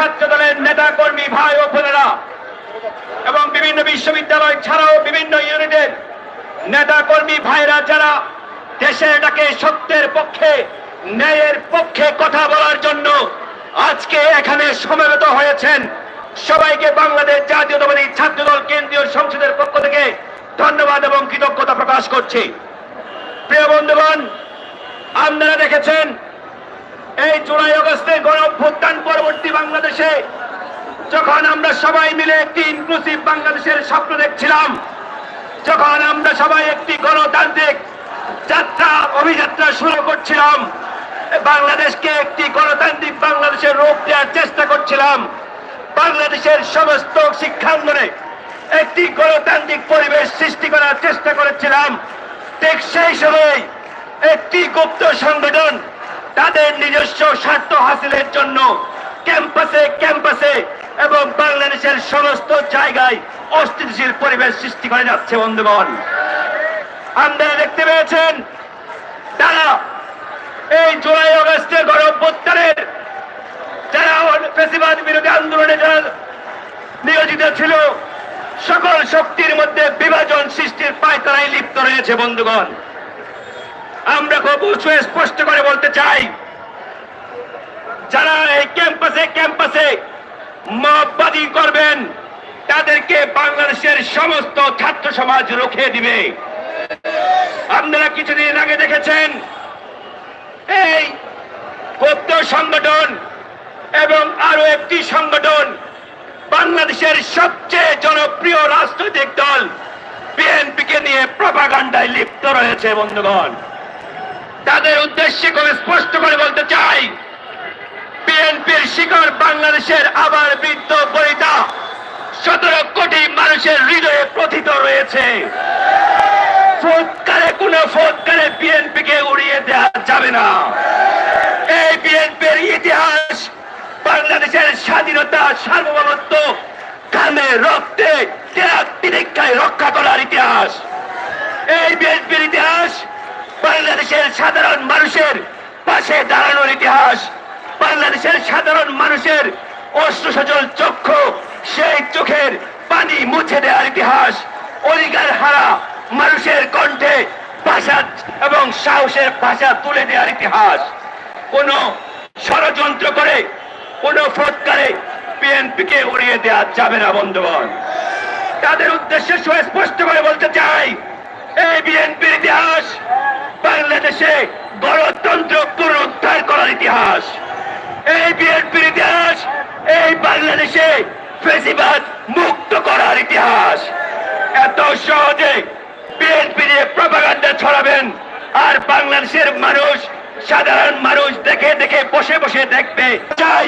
ছাত্র দলের নেতা কর্মী ভাই ও বোনেরা এবং বিভিন্ন বিশ্ববিদ্যালয় ছাড়াও বিভিন্ন ইউনিটের নেতা কর্মী ভাইরা যারা দেশের ডাকে সত্যের পক্ষে, ন্যায়ের পক্ষে কথা বলার জন্য আজকে এখানে সমবেত হয়েছেন। সবাইকে বাংলাদেশ জাতীয়তাবাদী ছাত্র দল কেন্দ্রীয় সংসদের পক্ষ থেকে ধন্যবাদ এবং কৃতজ্ঞতা প্রকাশ করছি। প্রিয় বন্ধুগণ, আপনারা দেখেছেন এই জুলাই অগস্টে গণ অভ্যুত্থান পরবর্তী বাংলাদেশে, যখন আমরা সবাই মিলে একটি ইনক্লুসিভ বাংলাদেশের স্বপ্ন দেখছিলাম, যখন আমরা সবাই একটি গণতান্ত্রিক যাত্রা, অভিযাত্রা শুরু করছিলাম, বাংলাদেশকে একটি গণতান্ত্রিক বাংলাদেশের রূপ দেওয়ার চেষ্টা করছিলাম, বাংলাদেশের সমস্ত শিক্ষাঙ্গনে একটি গণতান্ত্রিক পরিবেশ সৃষ্টি করার চেষ্টা করেছিলাম, ঠিক সেই সময় একটি গুপ্ত সংগঠন তাদের নিজস্ব স্বার্থ হাসিলের জন্য ক্যাম্পাসে ক্যাম্পাসে এবং বাংলাদেশের সমস্ত জায়গায় অস্থিতিশীল পরিবেশ সৃষ্টি করে যাচ্ছে, বন্ধুগণ। আপনারা দেখতে পেয়েছেন, তারা এই জুলাই অগস্টে গণঅভ্যুত্থানের যারা ফেসিবাদ বিরোধী আন্দোলনে যারা নিয়োজিত ছিল, সকল শক্তির মধ্যে বিভাজন সৃষ্টির পায়তারাই লিপ্ত রয়েছে, বন্ধুগণ। আমরা খুব স্পষ্ট করে বলতে চাই, যারা এই ক্যাম্পাসে ক্যাম্পাসে মতবাদী করবেন, তাদেরকে বাংলাদেশের সমস্ত ছাত্র সমাজ রুখে দিবে। আপনারা কিছুদিন আগে দেখেছেন, এই গুপ্ত সংগঠন এবং আরও একটি সংগঠন বাংলাদেশের সবচেয়ে জনপ্রিয় রাজনৈতিক দল বিএনপিকে নিয়ে প্রপাগান্ডায় লিপ্ত রয়েছে, বন্ধুগণ। তাদের উদ্দেশ্যে খুব স্পষ্ট করে বলতে চাই, বিএনপির শিকড় বাংলাদেশের আবার বৃদ্ধ বনিতা। সতেরো কোটি মানুষের হৃদয়ে প্রথিত রয়েছে। ফুৎকারে কোন ফুৎকারে উড়িয়ে দেওয়া যাবে না। এই বিএনপির ইতিহাস, বাংলাদেশের স্বাধীনতা, সার্বভৌমত্ব, কামে রক্তে রক্ষা করার ইতিহাস। এই বিএনপির ইতিহাস বাংলাদেশের সাধারণ মানুষের পাশে দাঁড়ানোর ইতিহাস, বাংলাদেশের সাধারণ মানুষের অশ্রু সজল চক্ষু, সেই চোখের পানি মুছে দেওয়ার ইতিহাস অধিকার হারা মানুষের কণ্ঠে ভাষা এবং সাহসের ভাষা তুলে দেওয়ার ইতিহাস। কোন ষড়যন্ত্র করে, কোন ফটকারে বিএনপিকে উড়িয়ে দেওয়া যাবে না, বন্ধুগণ। তাদের উদ্দেশ্যে সুস্পষ্ট করে বলতে চাই, এই বিএনপির ইতিহাস বাংলাদেশে গণতন্ত্র পুনরুদ্ধার করার ইতিহাস। এই বিএনপির ইতিহাস, এই বাংলাদেশে ফেসিবাদ মুক্ত করার ইতিহাস। এত সহজে বিএনপি নিয়ে প্রপাগান্ডা ছড়াবেন, আর বাংলাদেশের মানুষ, সাধারণ মানুষ দেখে দেখে বসে বসে দেখবে। চাই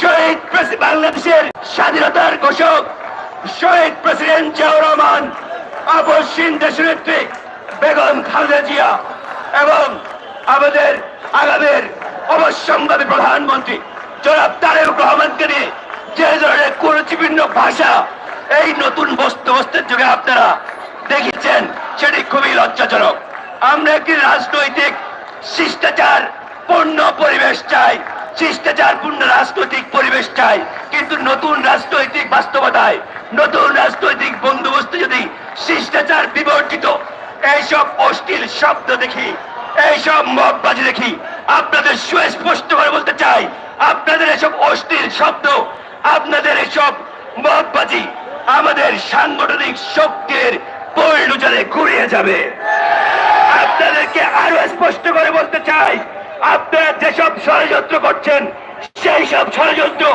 শহীদ বাংলাদেশের স্বাধীনতার ঘোষক শহীদ প্রেসিডেন্ট জিয়াউর রহমান অবশ্যই দেশনেত্রী বেগম খালেদা জিয়া এবং আমাদের আগামের অবশ্যম্ভাবী প্রধানমন্ত্রী জনাব তারেক রহমানকে নিয়ে যে ধরনের কুরুচিপূর্ণ ভাষা এই নতুন বস্তু বস্তুর যুগে আপনারা দেখেছেন, সেটি খুবই লজ্জাজনক। আমরা একটি রাজনৈতিক শিষ্টাচার পূর্ণ পরিবেশ চাই, শিষ্টাচার পূর্ণ রাজনৈতিক পরিবেশ চাই, কিন্তু নতুন রাজনৈতিক বাস্তবতায়, নতুন রাজনৈতিক বন্দোবস্ত যদি শিষ্টাচার বিবর্জিত এইসব অশ্লীল শব্দ দেখি, এইসব মগবাজি দেখি, আপনাদের সুস্পষ্ট করে বলতে চাই, আপনাদের এসব অশ্লীল শব্দ, আপনাদের এসব মগবাজি আমাদের সাংগঠনিক শক্তির পরিণুচারে ঘুরিয়ে যাবে। আপনাদেরকে আরও স্পষ্ট করে বলতে চাই, আপনারা যেসব ষড়যন্ত্র করছেন সেই সব ষড়যন্ত্র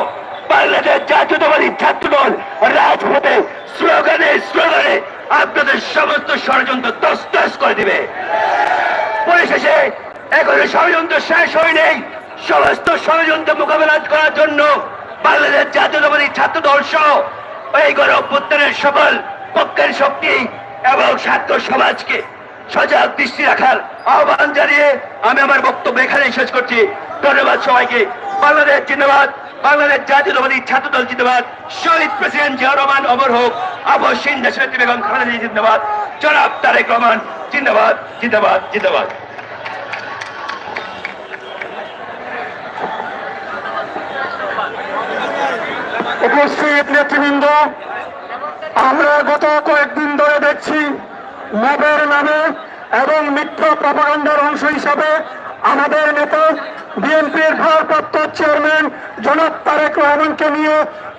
বাংলাদেশ জাতীয়তাবাদী ছাত্রদল রাজপথে স্লোগানে স্লোগানে আপনাদের সমস্ত ষড়যন্ত্র তস্তস করে দিবে। পরিশেষে এখনও ষড়যন্ত্র শেষ হয়নি। সমস্ত ষড়যন্ত্র মোকাবেলা করার জন্য বাংলাদেশ জাতীয়তাবাদী ছাত্র দল সহ এই গণ অভ্যুত্থানের সকল পক্ষের শক্তি এবং ছাত্র সমাজকে সজাগ দৃষ্টি রাখার আহ্বান জানিয়ে আমি আমার বক্তব্য এখানেই শেষ করছি। ধন্যবাদ সবাইকে। বাংলাদেশ জিন্দাবাদ। বাংলাদেশ জাতীয়তাবাদী ছাত্র দল জিন্দাবাদ। শহীদ প্রেসিডেন্ট জিয়া রহমান অমর হোক। আবশ্যিন দেশের বেগম খালেদা জিন্দাবাদ। জনাব তারেক রহমান জিন্দাবাদ জিন্দাবাদ জিন্দাবাদ। উপস্থিত নেতৃবৃন্দ, আমরা গত কয়েকদিন ধরে দেখছি মবের নামে এবং মিথ্যা প্রপাগান্ডার অংশ হিসাবে আমাদের নেতা বিএনপির ভারপ্রাপ্ত চেয়ারম্যান জনাব তারেক রহমানকে নিয়ে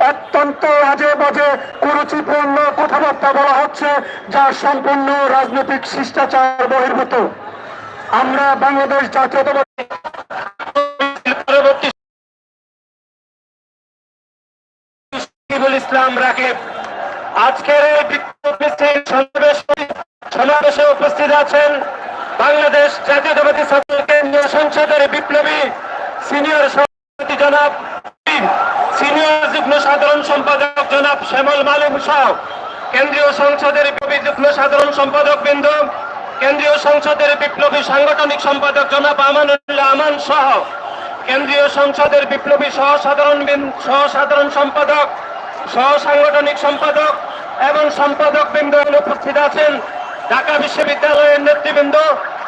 অত্যন্ত আজে বাজে কুরুচিপূর্ণ কথাবার্তা বলা হচ্ছে, যা সম্পূর্ণ রাজনৈতিক শিষ্টাচার বহির্ভূত। আমরা বাংলাদেশ জাতীয়তাবাদী ইসলাম রাকিব, আজকের এই সমাবেশে উপস্থিত আছেন বাংলাদেশ জাতীয়তাবাদী ছাত্র কেন্দ্রীয় সংসদের বিপ্লবী সিনিয়র সভাপতি জনাব সিনিয়র যুগ্ম সাধারণ সম্পাদক জনাব শ্যামল মালিক সহ, কেন্দ্রীয় সংসদের বিপ্লবী যুগ্ম সাধারণ সম্পাদক বিন্দু, কেন্দ্রীয় সংসদের বিপ্লবী সাংগঠনিক সম্পাদক জনাব আমানুল্লাহ আমান সহ, কেন্দ্রীয় সংসদের বিপ্লবী সহ সাধারণ সহ সাধারণ সম্পাদক সহ সাংগঠনিক সম্পাদক এবং সম্পাদক বৃন্দ উপস্থিত আছেন। ঢাকা বিশ্ববিদ্যালয়ের নেতৃবৃন্দ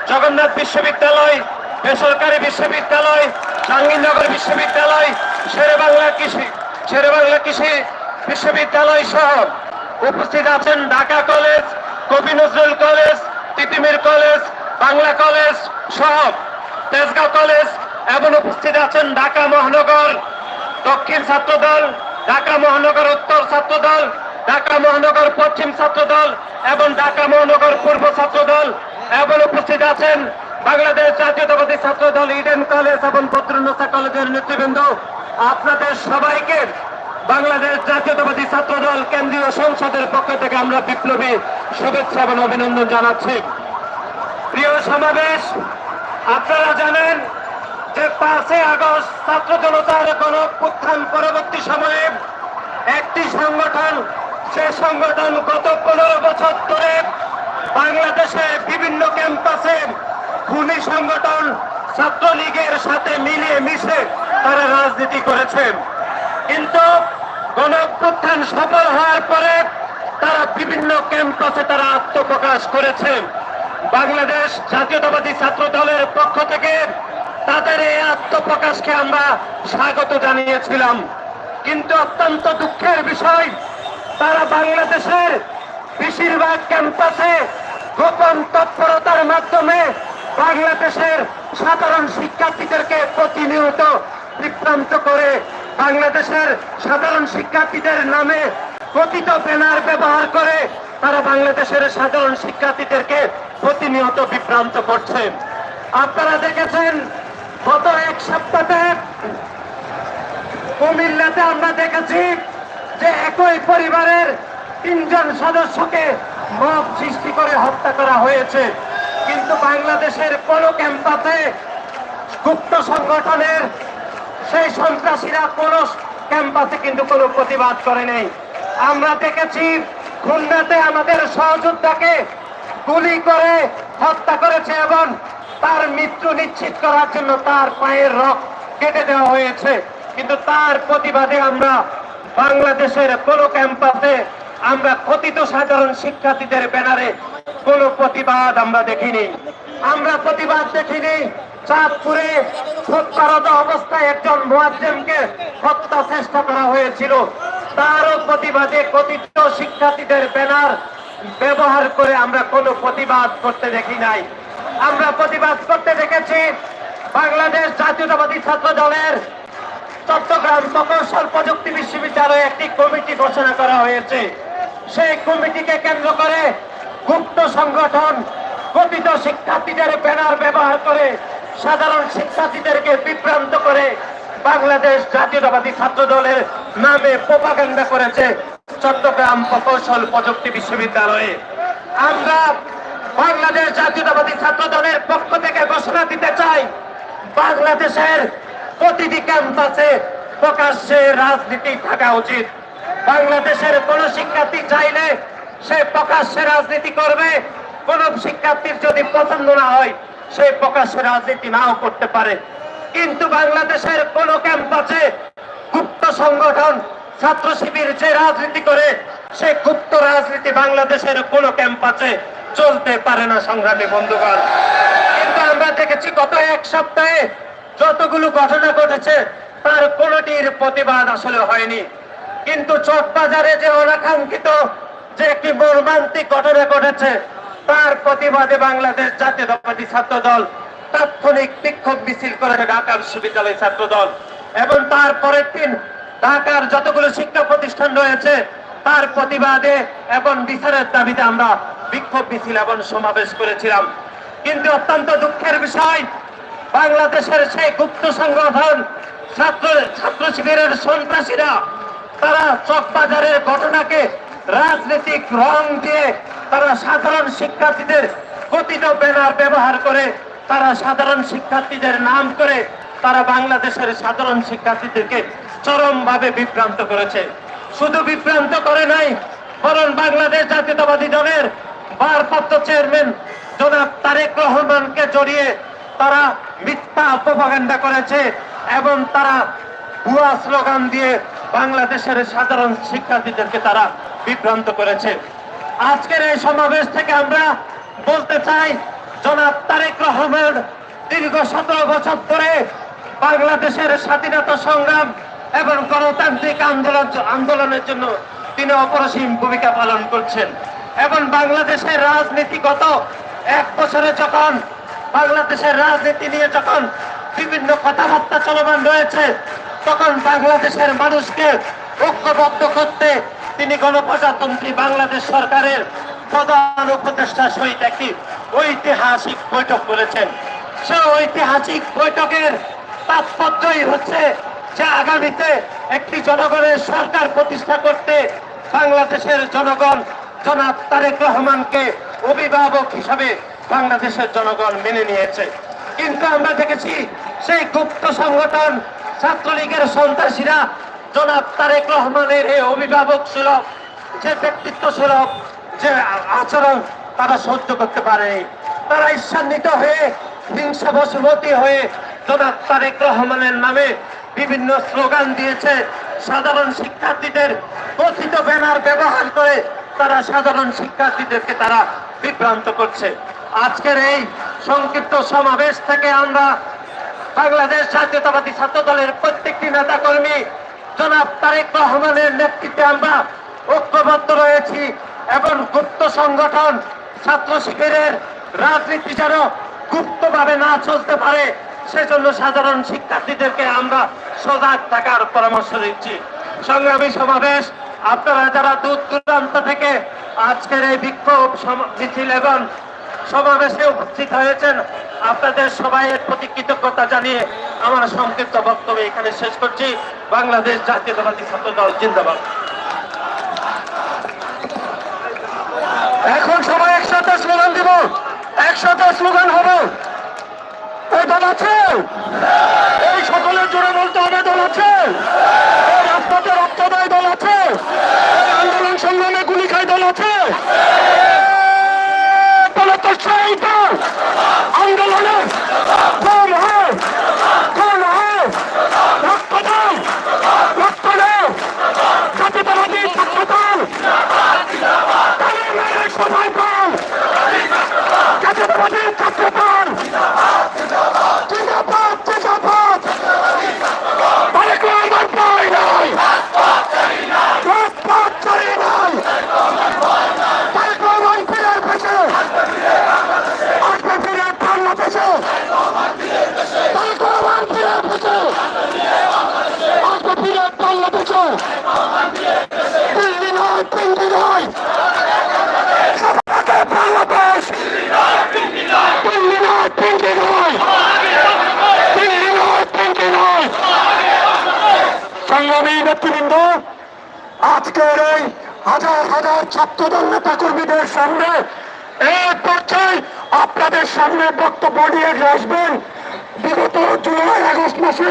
জগন্নাথ বিশ্ববিদ্যালয়, বেসরকারি বিশ্ববিদ্যালয়, জাহাঙ্গীরনগর বিশ্ববিদ্যালয়, শেরে বাংলা কৃষি, শেরে বাংলা কৃষি বিশ্ববিদ্যালয় সহ উপস্থিত আছেন Dhaka college, Kabi Nazrul college, Titumir college, Bangla college সহ তেজগাঁও কলেজ এবং উপস্থিত আছেন ঢাকা মহানগর দক্ষিণ ছাত্র দল ঢাকা মহানগর উত্তর ছাত্র দল ঢাকা মহানগর পশ্চিম ছাত্র দল এবং ঢাকা মহানগর পূর্ব ছাত্র দল এবং উপস্থিত আছেন বাংলাদেশ জাতীয়তাবাদী ছাত্র দল ইডেন কলেজ এবং বদ্রনাথা কলেজের নেতৃবৃন্দ। আপনাদের সবাইকে বাংলাদেশ জাতীয়তাবাদী ছাত্র দল কেন্দ্রীয় সংসদের পক্ষ থেকে আমরা বিপ্লবী শুভেচ্ছা এবং অভিনন্দন জানাচ্ছি। প্রিয় সমাবেশ, আপনারা জানেন যে পাঁচই আগস্ট ছাত্র জনতার কোন উত্থান পরবর্তী সময়ে একটি সংগঠন, সে সংগঠন গত পনেরো বছর ধরে বাংলাদেশে বিভিন্ন ক্যাম্পাসে খুনি সংগঠন ছাত্রলীগের সাথে মিলিয়ে মিশে তারা রাজনীতি করেছে। কিন্তু গণ অভ্যুত্থান সফল হওয়ার পরে তারা বিভিন্ন ক্যাম্পাসে তারা আত্মপ্রকাশ করেছে। বাংলাদেশ জাতীয়তাবাদী ছাত্র দলের পক্ষ থেকে তাদের এই আত্মপ্রকাশকে আমরা স্বাগত জানিয়েছিলাম। কিন্তু অত্যন্ত দুঃখের বিষয়, তারা বাংলাদেশের বেশিরভাগ ক্যাম্পাসে গোপন তৎপরতার মাধ্যমে বাংলাদেশের সাধারণ শিক্ষার্থীদেরকে প্রতিনিয়ত বিভ্রান্ত করে বাংলাদেশের সাধারণ শিক্ষার্থীদের নামে কথিত ব্যানার ব্যবহার করে তারা বাংলাদেশের সাধারণ শিক্ষার্থীদেরকে প্রতিনিয়ত বিভ্রান্ত করছে। আপনারা দেখেছেন, গত এক সপ্তাহে কুমিল্লাতে আমরা দেখেছি যে একই পরিবারের তিনজন সদস্যকে মব সৃষ্টি করে হত্যা করা হয়েছে। কিন্তু বাংলাদেশের কোন ক্যাম্পাসে গুপ্ত সংগঠনের সেই সন্ত্রাসীরা কোন ক্যাম্পাসে কিন্তু কোনো প্রতিবাদ করে নেই। আমরা দেখেছি খুলনাতে আমাদের সহযোদ্ধাকে গুলি করে হত্যা করেছে এবং তার মৃত্যু নিশ্চিত করার জন্য তার পায়ের রক কেটে দেওয়া হয়েছে। কিন্তু তার প্রতিবাদে আমরা বাংলাদেশের কোন ক্যাম্পাসে আমরা কথিত সাধারণ শিক্ষার্থীদের ব্যানারে কোন প্রতিবাদ আমরা দেখিনি। আমরা প্রতিবাদ দেখিনি। চাঁদপুরে ফুটপারত অবস্থায় একজন মোয়াজ্জেমকে হত্যা চেষ্টা করা হয়েছিল। তারও প্রতিবাদে কথিত শিক্ষার্থীদের ব্যানার ব্যবহার করে আমরা কোনো প্রতিবাদ করতে দেখি নাই। আমরা প্রতিবাদ করতে দেখেছি বাংলাদেশ জাতীয়তাবাদী ছাত্র দলের চট্টগ্রাম প্রকৌশল প্রযুক্তি বিশ্ববিদ্যালয়ে একটি কমিটি ঘোষণা করা হয়েছে। সেই কমিটিকে কেন্দ্র করে গুপ্ত সংগঠন কথিত শিক্ষার্থীদের ব্যানার ব্যবহার করে সাধারণ শিক্ষার্থীদেরকে বিভ্রান্ত করে বাংলাদেশ জাতীয়তাবাদী ছাত্র দলের নামে প্রোপাগান্ডা করেছে চট্টগ্রাম প্রকৌশল প্রযুক্তি বিশ্ববিদ্যালয়ে। আমরা বাংলাদেশ জাতীয়তাবাদী ছাত্র দলের পক্ষ থেকে ঘোষণা দিতে চাই, বাংলাদেশের প্রতিটি ক্যাম্পাসে প্রকাশ্যে রাজনীতি থাকা উচিত। বাংলাদেশের কোন শিক্ষার্থী চাইলে সে প্রকাশ্যে রাজনীতি করবে। কোন শিক্ষার্থীর যদি পছন্দ না হয়, সে প্রকাশ্যে রাজনীতি নাও করতে পারে। কিন্তু বাংলাদেশের কোন ক্যাম্পাসে গুপ্ত সংগঠন, ছাত্র শিবির যে রাজনীতি করে, সে গুপ্ত রাজনীতি বাংলাদেশের কোন ক্যাম্পাসে চলতে পারে না, সংগ্রামী বন্ধুগণ। কিন্তু আমরা দেখেছি, গত এক সপ্তাহে যতগুলো ঘটনা ঘটেছে, তার কোনটির প্রতিবাদ আসলে হয়নি। কিন্তু চকবাজারে যে অনাকাঙ্ক্ষিত যে একটি মর্মান্তিক ঘটনা ঘটেছে, তার প্রতিবাদে বাংলাদেশ জাতীয়তাবাদী ছাত্র দল তাৎক্ষণিক বিক্ষোভ মিছিল করে ঢাকা বিশ্ববিদ্যালয় ছাত্র দল এবং তার পরের দিন ঢাকার যতগুলো শিক্ষা প্রতিষ্ঠান রয়েছে, তার প্রতিবাদে এবং বিচারের দাবিতে আমরা বিক্ষোভ মিছিল এবং সমাবেশ করেছিলাম। কিন্তু অত্যন্ত দুঃখের বিষয়, বাংলাদেশের সেই গুপ্ত সংগঠন, ছাত্র ছাত্র শিবিরের সন্ত্রাসীরা তারা চকবাজারের ঘটনাকে রাজনৈতিক রং দিয়ে তারা সাধারণ শিক্ষার্থীদের কথিত ব্যানার ব্যবহার করে, তারা সাধারণ শিক্ষার্থীদের নাম করে, তারা বাংলাদেশের সাধারণ শিক্ষার্থীদেরকে চরমভাবে বিভ্রান্ত করেছে। শুধু বিভ্রান্ত করে নাই, বরং বাংলাদেশ জাতীয়তাবাদী দলের ভারপ্রাপ্ত চেয়ারম্যান জনাব তারেক রহমানকে জড়িয়ে তারা মিথ্যা অপপ্রকাণ্ডা করেছে এবং তারা ভুয়া স্লোগান দিয়ে বাংলাদেশের সাধারণ শিক্ষার্থীদেরকে তারা বিভ্রান্ত করেছে। আজকের এই সমাবেশ থেকে আমরা বলতে চাই, জনাব তারেক রহমান, দীর্ঘ সতেরো বছর ধরে বাংলাদেশের স্বাধীনতা সংগ্রাম এবং গণতান্ত্রিক আন্দোলন আন্দোলনের জন্য তিনি অপরিসীম ভূমিকা পালন করছেন এবং বাংলাদেশের রাজনীতিগত এক বছরে যখন বাংলাদেশের রাজনীতি নিয়ে যখন বিভিন্ন কথাবার্তা চলমান রয়েছে তখন বাংলাদেশের মানুষকে ঐক্যবদ্ধ করতে তিনি গণপ্রজাতন্ত্রী বাংলাদেশ সরকারের প্রধান উপদেষ্টার সহিত একটি ঐতিহাসিক বৈঠক করেছেন। সে ঐতিহাসিক বৈঠকের তাৎপর্যই হচ্ছে যে আগামীতে একটি জনগণের সরকার প্রতিষ্ঠা করতে বাংলাদেশের জনগণ জনাব তারেক রহমানকে অভিভাবক হিসাবে বাংলাদেশের জনগণ মেনে নিয়েছে। কিন্তু আমরা দেখেছি সেই গুপ্ত সংগঠন ছাত্রলীগের সন্ত্রাসীরা জনাব তারেক রহমানের এই অভিভাবক সুলভ, যে ব্যক্তিত্ব সুলভ, যে আচরণ তারা সহ্য করতে পারেনি তারা ঈর্ষান্বিত হয়ে, হিংসা বশবতী হয়ে জনাব তারেক রহমানের নামে বিভিন্ন স্লোগান দিয়েছে। সাধারণ শিক্ষার্থীদের কথিত ব্যানার ব্যবহার করে তারা সাধারণ শিক্ষার্থীদেরকে তারা বিভ্রান্ত করছে। আজকের এই সংক্ষিপ্ত সমাবেশ থেকে আমরা বাংলাদেশ জাতীয়তাবাদী ছাত্র দলের প্রত্যেকটি নেতা কর্মী জনাব তারেক রহমানের নেতৃত্বে আমরা ঐক্যবদ্ধ রয়েছি এবং গুপ্ত সংগঠন ছাত্র শিবিরের রাজনীতি যেন গুপ্তভাবে না চলতে পারে, সেজন্য সাধারণ শিক্ষার্থীদেরকে আমরা সজাগ থাকার পরামর্শ দিচ্ছি। সংগ্রামী সমাবেশ, আপনারা যারা দূর দূরান্ত থেকে আজকের এই বিক্ষোভ মিছিল এবং সমাবেশে উপস্থিত হয়েছেন আপনাদের সবাইয়ের প্রতি কৃতজ্ঞতা জানিয়ে আমার সংক্ষিপ্ত বক্তব্য এখানে শেষ করছি। বাংলাদেশ জাতীয়তাবাদী ছাত্র দল, জিন্দাবাদ। এখন সবাই একসাথে স্লোগান দিব। একসাথে স্লোগান হবে। এই দল আছে? এই সকলের জোরে বলতে হবে, দল আছে? এই রাজপথে রক্ত দেয় দল আছে? আন্দোলন সংগ্রামে গুলি খায় দল আছে? দল আন্দোলনে কম হয় কম হয় রক্ত দাও রক্ত দাও জাতীয়তাবাদী ছাত্র দল তালে মেরে সবাই পান জাতীয়তাবাদী ছাত্র দল জিন্দাবাদ জিন্দাবাদ তারেক রহমান পাই নাই রাজপথ ছাড়ি নাই তারেক রহমান ফিরে পেছে আসবে ফিরে বাংলাদেশে তারেক রহমান ফিরে পেছে আসবে ফিরে বাংলাদেশে দিল্লি হাজার হাজার ছাত্রদল নেতা কর্মীদের সামনে এই আপনাদের সামনে বক্তব্য নিয়ে আসবেন। বিগত জুলাই আগস্ট মাসে